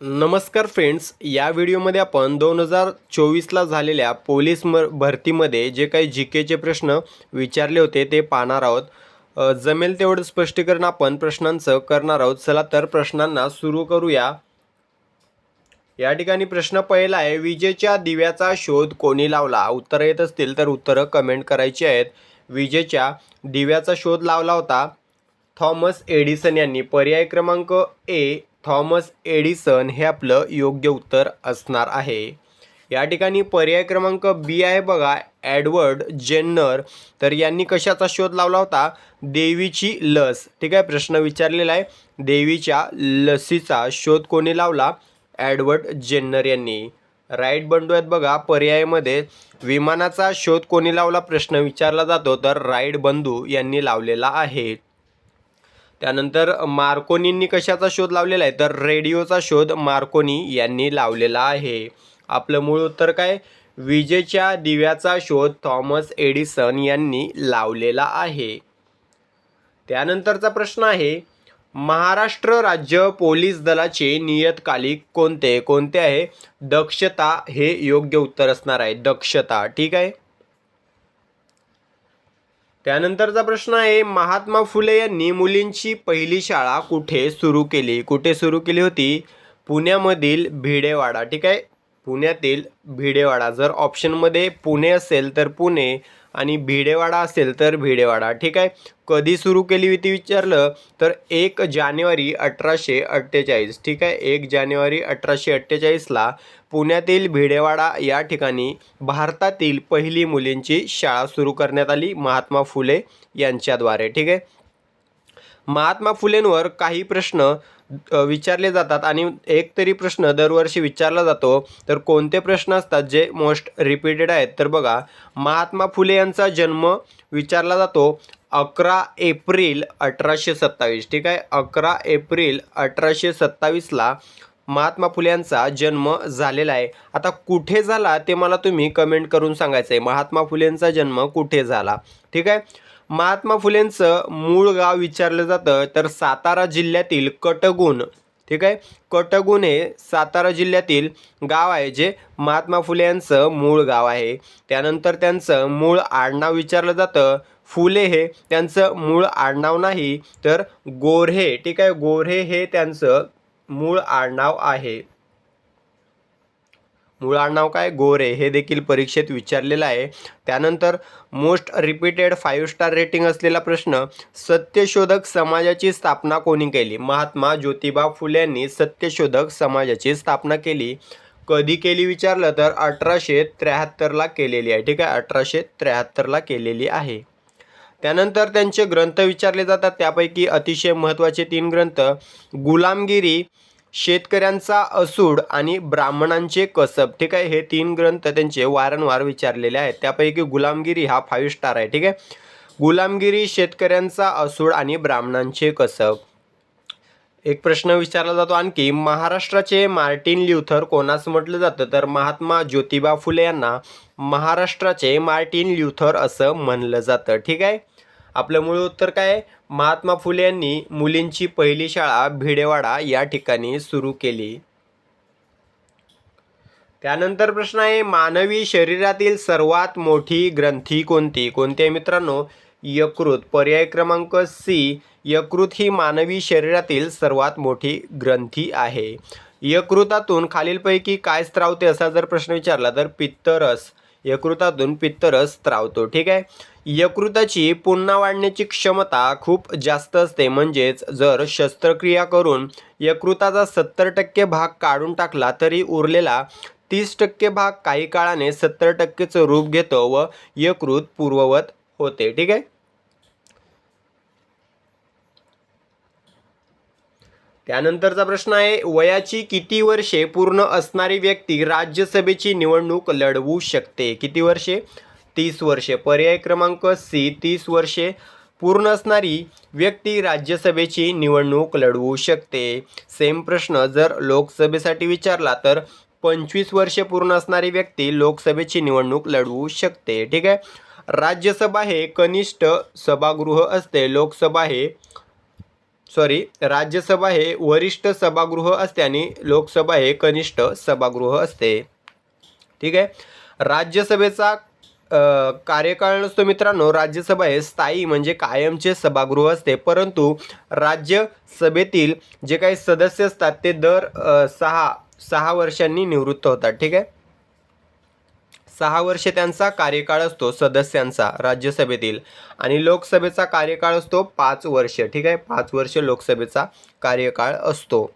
नमस्कार फ्रेंड्स या व्हिडिओमध्ये आपण दोन हजार चोवीसला झालेल्या पोलीस म भरतीमध्ये जे काही जी केचे प्रश्न विचारले होते ते पाहणार आहोत. जमेल तेवढं स्पष्टीकरण आपण प्रश्नांचं करणार आहोत. चला तर प्रश्नांना सुरू करूया. या ठिकाणी प्रश्न पहिला आहे विजेच्या दिव्याचा शोध कोणी लावला? उत्तरं येत असतील तर उत्तरं कमेंट करायची आहेत. विजेच्या दिव्याचा शोध लावला होता. थॉमस एडिसन यांनी. पर्याय क्रमांक ए थॉमस एडिसन हे आपलं योग्य उत्तर असणार आहे. या ठिकाणी पर्याय क्रमांक बी आहे बघा ॲडवर्ड जेन्नर. तर यांनी कशाचा शोध लावला होता? देवीची लस. ठीक आहे प्रश्न विचारलेला आहे. देवीच्या लसीचा शोध कोणी लावला? ॲडवर्ड जेन्नर यांनी. राईट बंडू आहेत बघा पर्यायामध्ये विमानाचा शोध कोणी लावला? प्रश्न विचारला जातो तर राईट बंधू यांनी लावलेला आहे. त्यानंतर मार्कोनींनी कशाचा शोध लावलेला आहे? तर रेडिओचा शोध मार्कोनी यांनी लावलेला आहे. आपलं मूळ उत्तर काय? विजेच्या दिव्याचा शोध थॉमस एडिसन यांनी लावलेला आहे. त्यानंतरचा प्रश्न आहे महाराष्ट्र राज्य पोलीस दलाचे नियतकालिक कोणते? कोणते आहे? दक्षता हे योग्य उत्तर असणार आहे. दक्षता ठीक आहे? त्यानंतरचा प्रश्न आहे महात्मा फुले यांनी मुलींची पहिली शाळा कुठे सुरू केली? कुठे सुरू केली होती? पुण्यामधील भिडेवाडा. ठीक आहे? पुण्यातील भिडेवाडा. जर ऑप्शनमध्ये पुणे असेल तर पुणे आणि भिडेवाडा असेल तर भिडेवाडा. ठीक आहे? कधी सुरू केली होती विचारलं तर एक जानेवारी अठराशे अठ्ठेचाळीस. ठीक आहे? एक जानेवारी अठराशे अठ्ठेचाळीसला पुण्यातील भिडेवाडा या ठिकाणी भारतातील पहिली मुलींची शाळा सुरू करण्यात आली महात्मा फुले यांच्याद्वारे. ठीक आहे? महात्मा फुलेंवर काही प्रश्न विचारले जातात. आणि एक तरी प्रश्न दरवर्षी विचारला जातो. तर कोणते प्रश्न असतात जे मोस्ट रिपीटेड आहेत? तर बघा महात्मा फुले यांचा जन्म विचारला जातो अकरा एप्रिल अठराशे सत्तावीस. ठीक आहे? अकरा एप्रिल अठराशे सत्तावीसला महात्मा फुले यांचा जन्म झालेला आहे. आता कुठे झाला ते मला तुम्ही कमेंट करून सांगायचं आहे महात्मा फुलेंचा जन्म कुठे झाला? ठीक आहे? महात्मा फुलेंचं मूळ गाव विचारलं जातं तर सातारा जिल्ह्यातील कटगुण. ठीक आहे? कटगुण हे सातारा जिल्ह्यातील गाव आहे जे महात्मा फुले यांचं मूळ गाव आहे. त्यानंतर त्यांचं मूळ आडनाव विचारलं जातं. फुले हे त्यांचं मूळ आडनाव नाही तर गोऱ्हे ठीक आहे? गोऱ्हे हे त्यांचं मूळ आडनाव आहे. मूळ नाव काय? गोरे. हे देखील परीक्षेत विचारलेलं आहे. त्यानंतर most repeated five star rating असलेला प्रश्न सत्यशोधक समाजाची स्थापना कोणी केली? महात्मा ज्योतिबा फुले यांनी सत्यशोधक समाजाची स्थापना केली. कधी केली विचारलं तर अठराशे त्र्याहत्तरला केलेली आहे. ठीक आहे? अठराशे त्र्याहत्तरला केलेली आहे. त्यानंतर त्यांचे ग्रंथ विचारले जातात. त्यापैकी अतिशय महत्त्वाचे तीन ग्रंथ गुलामगिरी शेतकऱ्यांचा असूड आणि ब्राह्मणांचे कसब ठीक आहे? हे तीन ग्रंथ त्यांचे वारंवार विचारलेले आहेत. त्यापैकी गुलामगिरी हा फाईव्ह स्टार आहे ठीक आहे? गुलामगिरी शेतकऱ्यांचा असूड आणि ब्राह्मणांचे कसब. एक प्रश्न विचारला जातो आणखी. महाराष्ट्राचे मार्टिन ल्युथर कोणास म्हटलं जातं? तर महात्मा ज्योतिबा फुले यांना महाराष्ट्राचे मार्टिन ल्युथर असं म्हणलं जातं ठीक आहे? आपलं मूळ उत्तर काय? महात्मा फुले यांनी मुलींची पहिली शाळा भिडेवाडा या ठिकाणी सुरू केली. त्यानंतर प्रश्न आहे मानवी शरीरातील सर्वात मोठी ग्रंथी कोणती? कोणती आहे मित्रांनो? यकृत. पर्याय क्रमांक सी यकृत ही मानवी शरीरातील सर्वात मोठी ग्रंथी आहे. यकृतातून खालीलपैकी काय स्त्रावते असा जर प्रश्न विचारला तर पित्तरस. यकृतातून पित्तरस स्त्रावतो. ठीक आहे? यकृताची पुन्हा वाढण्याची क्षमता खूप जास्त असते. म्हणजेच जर शस्त्रक्रिया करून यकृताचा सत्तर टक्के भाग काढून टाकला तरी उरलेला तीस टक्के भाग काही काळाने सत्तर टक्केचं रूप घेतो व यकृत पूर्ववत होते. ठीक आहे? त्यानंतरचा प्रश्न आहे वयाची किती वर्षे पूर्ण असणारी व्यक्ती राज्यसभेची निवडणूक लढवू शकते? किती वर्षे? तीस वर्षे. पर्याय क्रमांक सी तीस वर्षे. पूर्ण असणारी व्यक्ती राज्यसभेची निवडणूक लढवू शकते. सेम प्रश्न जर लोकसभेसाठी विचारला तर पंचवीस वर्षे पूर्ण असणारी व्यक्ती लोकसभेची निवडणूक लढवू शकते. ठीक आहे? राज्यसभा हे कनिष्ठ सभागृह असते. लोकसभा हे सॉरी राज्यसभा हे वरिष्ठ सभागृह असते आणि लोकसभा हे कनिष्ठ सभागृह असते. ठीक आहे? राज्यसभेचा कार्यकाळ नसतो मित्रांनो राज्यसभा हे स्थायी म्हणजे कायमचे सभागृह असते. परंतु राज्यसभेतील जे काही सदस्य असतात ते दर सहा सहा वर्षांनी निवृत्त होतात. ठीक आहे? सहा वर्षे त्यांचा कार्यकाळ असतो सदस्यांचा राज्यसभेतील. आणि लोकसभेचा कार्यकाळ असतो पाच वर्ष. ठीक आहे? पाच वर्ष लोकसभेचा कार्यकाळ असतो.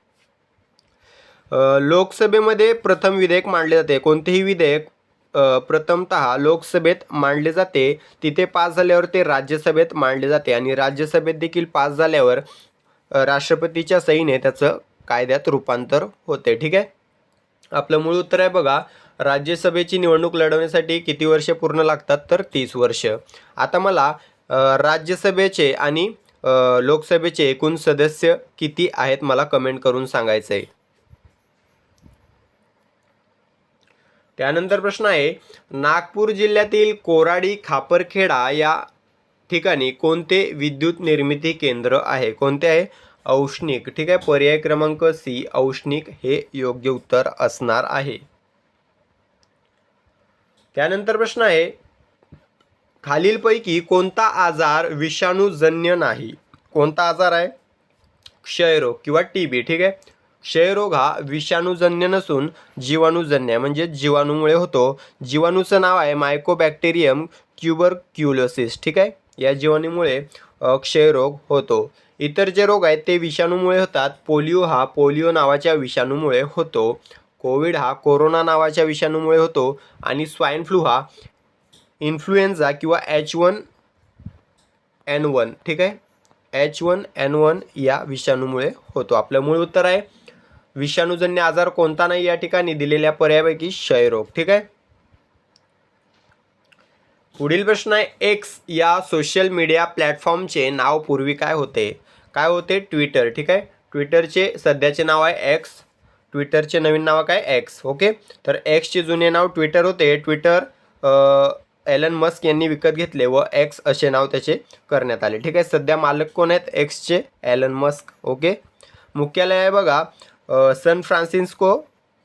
लोकसभेमध्ये प्रथम विधेयक मांडले जाते. कोणतेही विधेयक प्रथमतः लोकसभेत मांडले जाते. तिथे पास झाल्यावर ते राज्यसभेत मांडले जाते. आणि राज्यसभेत देखील पास झाल्यावर राष्ट्रपतीच्या सहीने त्याचं कायद्यात रूपांतर होते. ठीक आहे? आपलं मूळ उत्तर आहे बघा राज्यसभेची निवडणूक लढवण्यासाठी किती वर्ष पूर्ण लागतात? तर तीस वर्ष. आता मला राज्यसभेचे आणि लोकसभेचे एकूण सदस्य किती आहेत? मला कमेंट करून सांगायचं आहे त्यानंतर प्रश्न आहे नागपूर जिल्ह्यातील कोराडी खापरखेडा या ठिकाणी कोणते विद्युत निर्मिती केंद्र आहे? कोणते आहे? औष्णिक. ठीक आहे पर्याय क्रमांक सी औष्णिक हे योग्य उत्तर असणार आहे. त्यानंतर प्रश्न आहे खालीलपैकी कोणता आजार विषाणूजन्य नाही? कोणता आजार आहे? क्षयरोग किंवा टी बी. ठीक आहे क्षयरोग हा विषाणूजन्य नसून जीवाणूजन्य म्हणजे जीवाणूमुळे होतो. जीवाणूचं नाव आहे मायकोबॅक्टेरियम क्युबरक्युलोसिस ठीक आहे? या जीवाणूमुळे क्षयरोग होतो. इतर जे रोग आहेत ते विषाणूमुळे होतात. पोलिओ हा पोलिओ नावाच्या विषाणूमुळे होतो. कोविड हा कोरोना नावाच्या विषाणूमुळे होतो. आणि स्वाईन फ्लू हा इन्फ्लुएन्झा किंवा एच वन एन वन. ठीक आहे? एच वन एन वन या विषाणूमुळे होतो. आपलं मूळ उत्तर आहे विषाणूजन्य आजार कोणता नाही या ठिकाणी दिलेल्या पर्यायापैकी क्षयरोग ठीक आहे? पुढील प्रश्न आहे एक्स या सोशल मीडिया प्लॅटफॉर्मचे नाव पूर्वी काय होते? काय होते? ट्विटर ठीक आहे? ट्विटरचे सध्याचे नाव आहे एक्स ट्विटरचे नवीन नाव काय? एक्स ओके तर एक्सचे जुने नाव ट्विटर होते. ट्विटर एलन मस्क यांनी विकत घेतले व एक्स असे नाव त्याचे करण्यात आले. ठीक आहे? सध्या मालक कोण आहेत? एक्सचे एलन मस्क ओके मुख्यालय आहे बघा सन फ्रान्सिस्को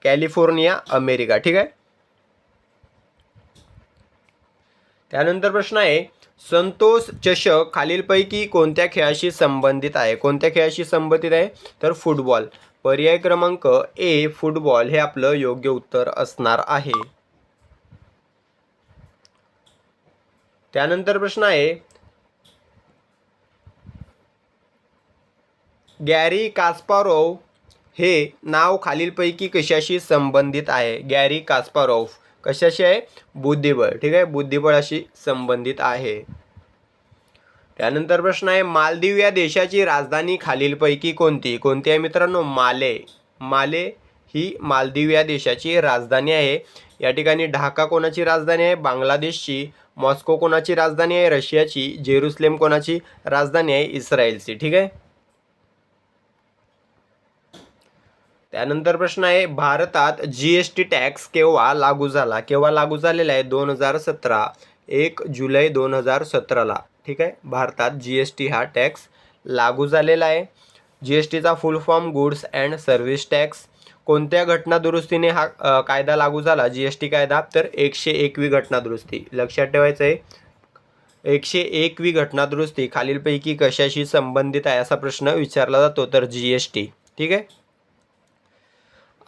कॅलिफोर्निया अमेरिका ठीक आहे? त्यानंतर प्रश्न आहे संतोष चषक खालीलपैकी कोणत्या खेळाशी संबंधित आहे? कोणत्या खेळाशी संबंधित आहे? तर फुटबॉल. पर्याय क्रमांक ए फुटबॉल हे आपलं योग्य उत्तर असणार आहे. त्यानंतर प्रश्न आहे गॅरी कास्पारोव हे नाव खालीलपैकी कशाशी संबंधित आहे? गॅरी कास्पारोफ कशाशी आहे? बुद्धिबळ. ठीक आहे? बुद्धिबळाशी संबंधित आहे. त्यानंतर प्रश्न आहे मालदीव या देशाची राजधानी खालीलपैकी कोणती? कोणती आहे मित्रांनो? माले. माले ही मालदीव या देशाची राजधानी आहे. या ठिकाणी ढाका कोणाची राजधानी आहे? बांगलादेशची. मॉस्को कोणाची राजधानी आहे? रशियाची. जेरुसलेम कोणाची राजधानी आहे? इस्रायलची. ठीक आहे? त्यानंतर प्रश्न आहे भारतात जी एस टी टॅक्स केव्हा लागू झाला? केव्हा लागू झालेला आहे? दोन हजार सतरा एक जुलै दोन हजार सतराला. ठीक आहे? भारतात जी एस टी हा टॅक्स लागू झालेला आहे. जी एस टीचा full form goods and service tax कोणत्या घटनादुरुस्तीने हा कायदा लागू झाला? जी एस टी कायदा. तर एकशे एकवी घटनादुरुस्ती लक्षात ठेवायचं आहे एकशे एकवी घटनादुरुस्ती खालीलपैकी कशाशी संबंधित आहे असा प्रश्न विचारला जातो तर जी एस टी ठीक आहे?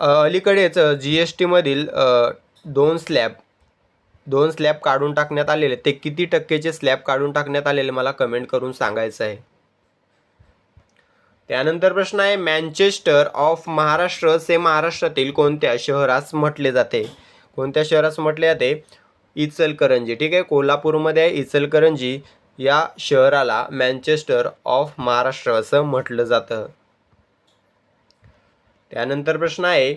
अलीकडेच जी एस टीमधील दोन स्लॅब दोन स्लॅब काढून टाकण्यात आलेले ते किती टक्केचे स्लॅब काढून टाकण्यात आलेले मला कमेंट करून सांगायचं आहे. त्यानंतर प्रश्न आहे मँचेस्टर ऑफ महाराष्ट्र से महाराष्ट्रातील कोणत्या शहरास म्हटले जाते? कोणत्या शहरास म्हटले जाते? इचलकरंजी. ठीक आहे? कोल्हापूरमध्ये आहे. इचलकरंजी या शहराला मँचेस्टर ऑफ महाराष्ट्र असं म्हटलं जातं. त्यानंतर प्रश्न आहे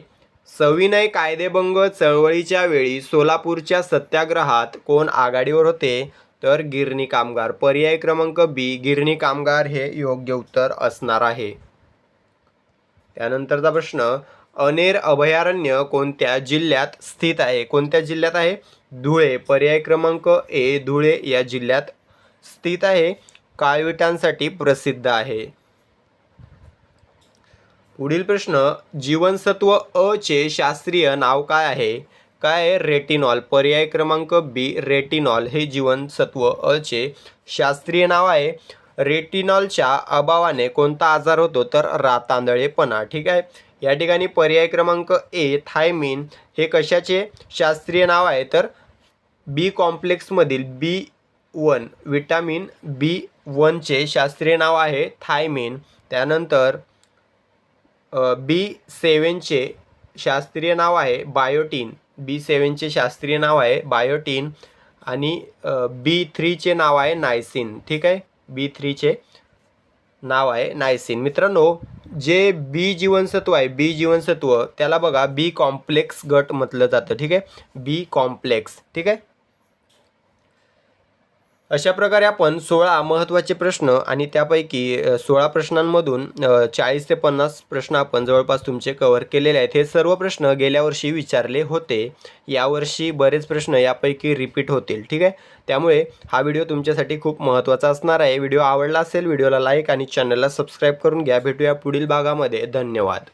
सविनय कायदेभंग चळवळीच्या वेळी सोलापूरच्या सत्याग्रहात कोण आघाडीवर होते? तर गिरणी कामगार. पर्याय क्रमांक बी गिरणी कामगार हे योग्य उत्तर असणार आहे. त्यानंतरचा प्रश्न अनेर अभयारण्य कोणत्या जिल्ह्यात स्थित आहे? कोणत्या जिल्ह्यात आहे? धुळे. पर्याय क्रमांक ए धुळे या जिल्ह्यात स्थित आहे. काळविटांसाठी प्रसिद्ध आहे. पुढील प्रश्न जीवनसत्व अ चे शास्त्रीय नाव काय आहे? काय आहे रेटिनॉल? पर्याय क्रमांक बी रेटिनॉल. हे जीवनसत्व अ चे शास्त्रीय नाव आहे. रेटिनॉलच्या अभावाने कोणता आजार होतो? तर रातांदळेपणा. ठीक आहे? या ठिकाणी पर्याय क्रमांक ए थायमिन. हे कशाचे शास्त्रीय नाव आहे? तर बी कॉम्प्लेक्समधील बी वन विटॅमिन बी वनचे शास्त्रीय नाव आहे थायमिन. त्यानंतर बी सेवनचे शास्त्रीय नाव आहे बायोटीन. बी सेवनचे शास्त्रीय नाव आहे बायोटीन आणि बी थ्रीचे नाव आहे नायसिन. ठीक आहे? बी थ्रीचे नाव आहे नायसिन. मित्रांनो जे बी जीवनसत्व आहे बी जीवनसत्व त्याला बघा बी कॉम्प्लेक्स गट म्हटलं जातं. ठीक आहे? B complex. ठीक आहे? अशा प्रकारे आपण सोळा महत्त्वाचे प्रश्न आणि त्यापैकी सोळा प्रश्नांमधून चाळीस ते पन्नास प्रश्न आपण जवळपास तुमचे कव्हर केलेले आहेत. हे सर्व प्रश्न गेल्या वर्षी विचारले होते. यावर्षी बरेच प्रश्न यापैकी रिपीट होतील. ठीक आहे? त्यामुळे हा व्हिडिओ तुमच्यासाठी खूप महत्त्वाचा असणार आहे. व्हिडिओ आवडला असेल व्हिडिओला लाईक आणि चॅनलला सबस्क्राईब करून घ्या. भेटूया पुढील भागामध्ये. धन्यवाद.